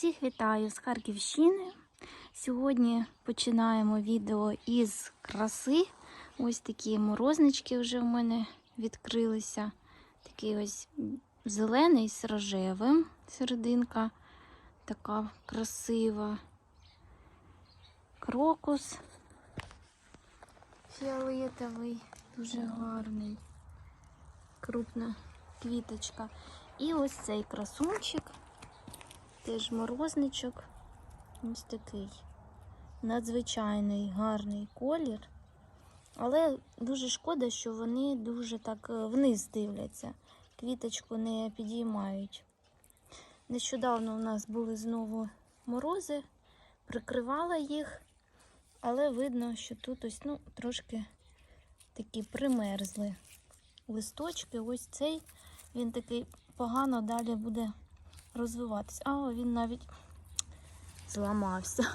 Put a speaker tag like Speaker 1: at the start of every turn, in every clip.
Speaker 1: Всіх вітаю з Харківщини. Сьогодні починаємо відео із краси. Ось такі морознички вже в мене відкрилися. Такий ось зелений з рожевим серединка. Така красива. Крокус фіолетовий, дуже гарний. Крупна квіточка. І ось цей красунчик. Теж морозничок. Ось такий надзвичайний гарний колір. Але дуже шкода, що вони дуже так е, вниз дивляться. Квіточку не підіймають. Нещодавно у нас були знову морози, прикривала їх, але видно, що тут ось ну, трошки такі примерзли листочки. Ось цей він такий погано далі буде розвиватись. А він навіть зламався.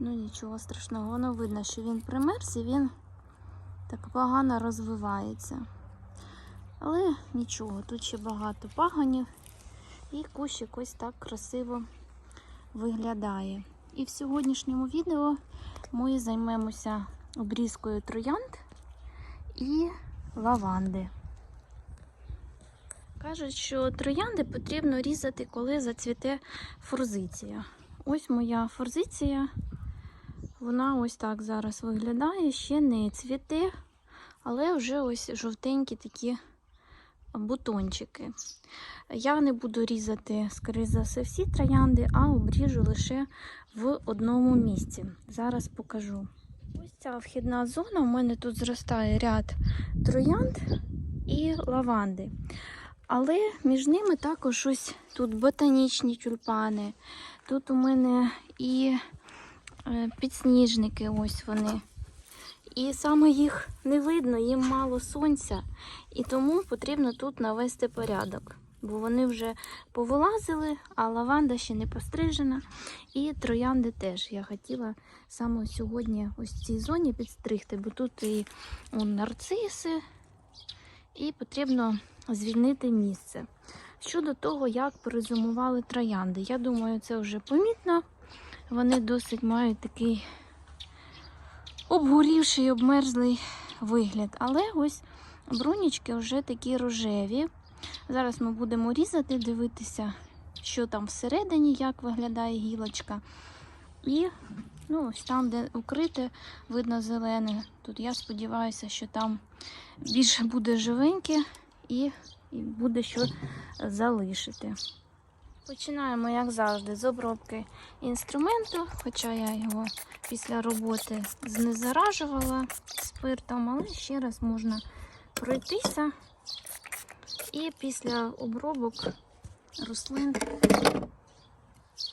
Speaker 1: Ну нічого страшного, воно видно, що він примерз і він так погано розвивається. Але нічого, тут ще багато пагонів, і кущик ось так красиво виглядає. І в сьогоднішньому відео ми займемося обрізкою троянд і лаванди. Кажуть, що троянди потрібно різати, коли зацвіте форзиція. Ось моя форзиція. Вона ось так зараз виглядає, ще не цвіте, але вже ось жовтенькі такі бутончики. Я не буду різати, скоріше за все, всі троянди, а обріжу лише в одному місці. Зараз покажу. Ось ця вхідна зона. У мене тут зростає ряд троянд і лаванди. Але між ними також ось тут ботанічні тюльпани. Тут у мене і е, підсніжники, ось вони. І саме їх не видно, їм мало сонця. І тому потрібно тут навести порядок. Бо вони вже повилазили, а лаванда ще не пострижена. І троянди теж. Я хотіла саме сьогодні ось в цій зоні підстригти, бо тут і нарциси, і потрібно звільнити місце. Щодо того, як перезимували троянди, я думаю, це вже помітно. Вони досить мають такий обгорівший, обмерзлий вигляд. Але ось брунічки вже такі рожеві. Зараз ми будемо різати, дивитися, що там всередині, як виглядає гілочка. І ну, ось там, де укрите, видно зелене. Тут я сподіваюся, що там більше буде живеньке і, і буде що залишити. Починаємо, як завжди, з обробки інструменту, хоча я його після роботи знезаражувала спиртом, але ще раз можна пройтися. І після обробок рослин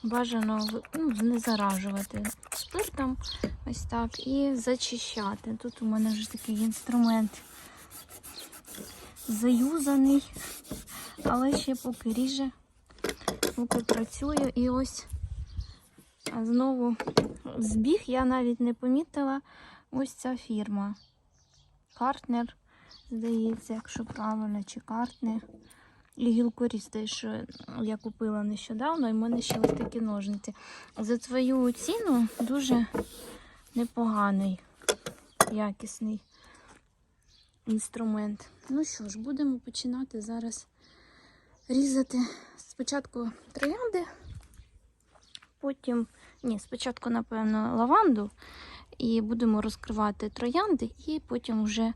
Speaker 1: бажано ну, знезаражувати спиртом, ось так, і зачищати. Тут у мене вже такий інструмент заюзаний, але ще поки ріже, поки працюю. І ось знову збіг, я навіть не помітила ось ця фірма. Картнер, здається, якщо правильно, чи картнер. І гілкоріз що я купила нещодавно, і в мене ще ось такі ножниці. За свою ціну дуже непоганий, якісний інструмент. Ну що ж, будемо починати зараз різати спочатку троянди, потім, ні, спочатку, напевно, лаванду, і будемо розкривати троянди, і потім вже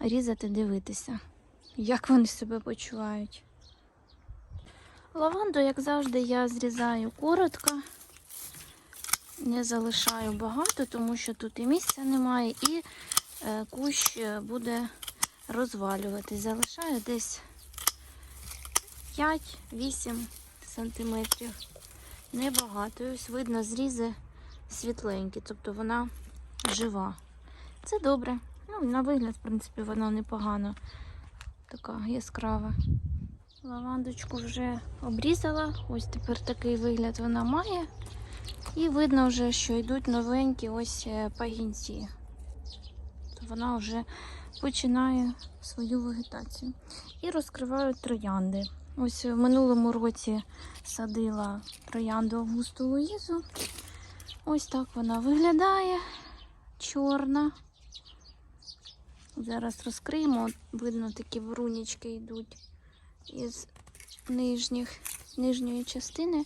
Speaker 1: різати, дивитися, як вони себе почувають. Лаванду, як завжди, я зрізаю коротко, не залишаю багато, тому що тут і місця немає, і е, кущ буде розвалюватись. Залишаю десь 5-8 сантиметрів. Небагато. Ось видно, зрізи світленькі, тобто вона жива. Це добре. Ну, на вигляд, в принципі, вона непогано така яскрава. Лавандочку вже обрізала. Ось тепер такий вигляд вона має. І видно вже, що йдуть новенькі ось е, пагінці. То вона вже починає свою вегетацію. І розкриваю троянди. Ось в минулому році садила троянду Августу Луїзу. Ось так вона виглядає. Чорна. Зараз розкриємо. Видно, такі брунічки йдуть із нижніх, нижньої частини.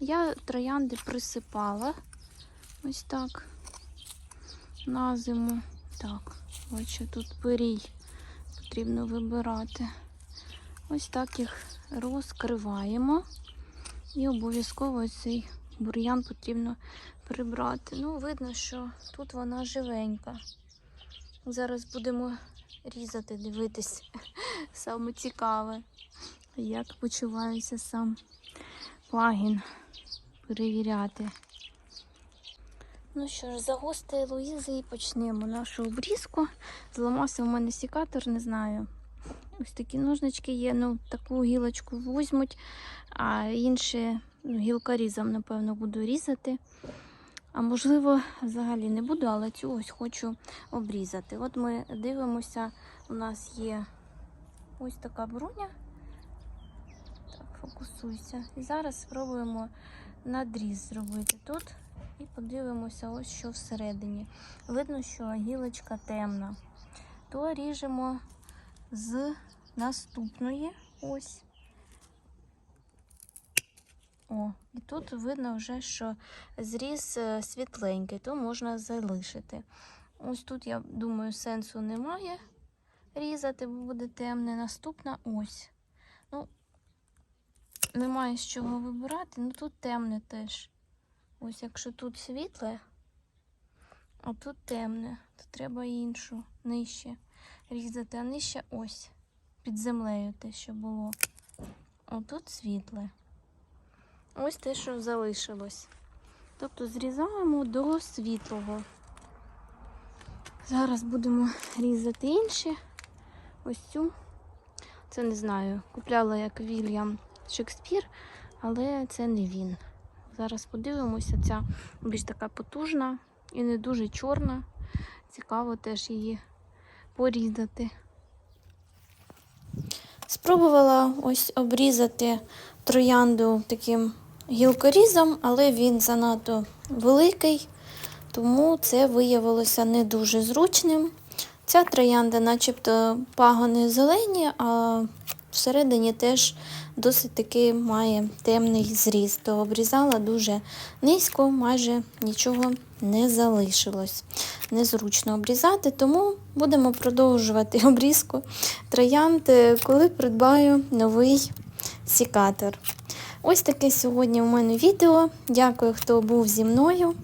Speaker 1: Я троянди присипала. Ось так. На зиму. Так, бачу, тут пирій потрібно вибирати. Ось так їх розкриваємо. І обов'язково цей бур'ян потрібно прибрати. Ну, видно, що тут вона живенька. Зараз будемо різати, дивитись. Саме цікаве, як почувається сам пагін. Перевіряти. Ну що ж, за гостей Луїзи і почнемо нашу обрізку. Зламався в мене сікатор, не знаю. Ось такі ножнички є. Ну, таку гілочку візьмуть, а інші ну, гілкорізом, напевно, буду різати. А можливо, взагалі не буду, але цю ось хочу обрізати. От ми дивимося, у нас є ось така бруня. Так, фокусуйся. І зараз спробуємо надріз зробити тут. І подивимося, ось що всередині. Видно, що гілочка темна. То ріжемо з наступної. Ось. О, і тут видно вже, що зріз е, світленький, то можна залишити. Ось тут, я думаю, сенсу немає різати, бо буде темне. Наступна ось. Ну, немає з чого вибирати, ну тут темне теж. Ось якщо тут світле, а тут темне, то треба іншу нижче різати, а нижче ось під землею те, що було. Отут світле. Ось те, що залишилось. Тобто зрізаємо до світлого. Зараз будемо різати інші. Ось цю. Це не знаю. Купляла як Вільям Шекспір, але це не він. Зараз подивимося, ця більш така потужна і не дуже чорна. Цікаво теж її порізати. Спробувала ось обрізати троянду таким гілкорізом, але він занадто великий, тому це виявилося не дуже зручним. Ця троянда, начебто, пагони зелені, а всередині теж досить таки має темний зріз. То обрізала дуже низько, майже нічого не залишилось. Незручно обрізати, тому будемо продовжувати обрізку троянд, коли придбаю новий сікатор. Ось таке сьогодні у мене відео. Дякую, хто був зі мною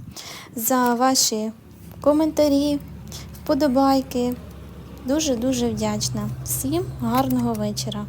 Speaker 1: за ваші коментарі, вподобайки. Дуже-дуже вдячна. Всім гарного вечора!